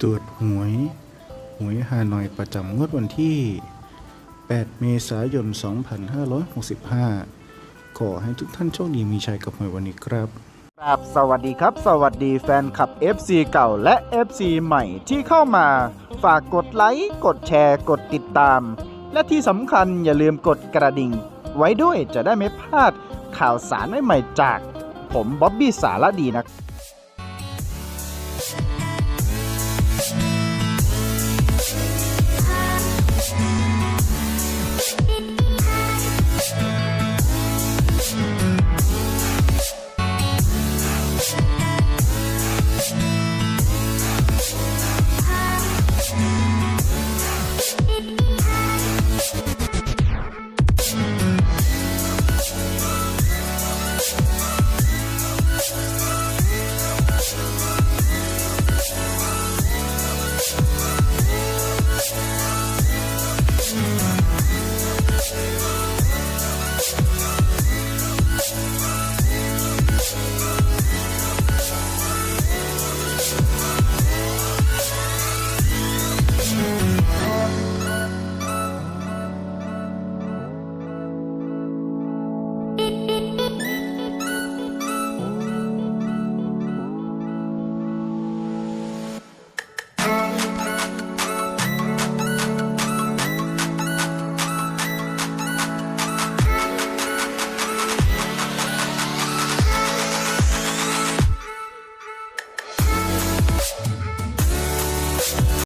ตรวจหวย หวยฮานอยประจำงวดวันที่ 8 เมษายน 2565 ขอให้ทุกท่านโชคดีมีชัยกับหวยวันนี้ครับครับสวัสดีครับ สวัสดีแฟนคลับ FC เก่าและ FC ใหม่ที่เข้ามา ฝากกดไลค์กดแชร์กดติดตาม และที่สำคัญอย่าลืมกดกระดิ่ง ไว้ด้วยจะได้ไม่พลาดข่าวสารใหม่ๆจาก ผมบ๊อบบี้สารดีนะครับ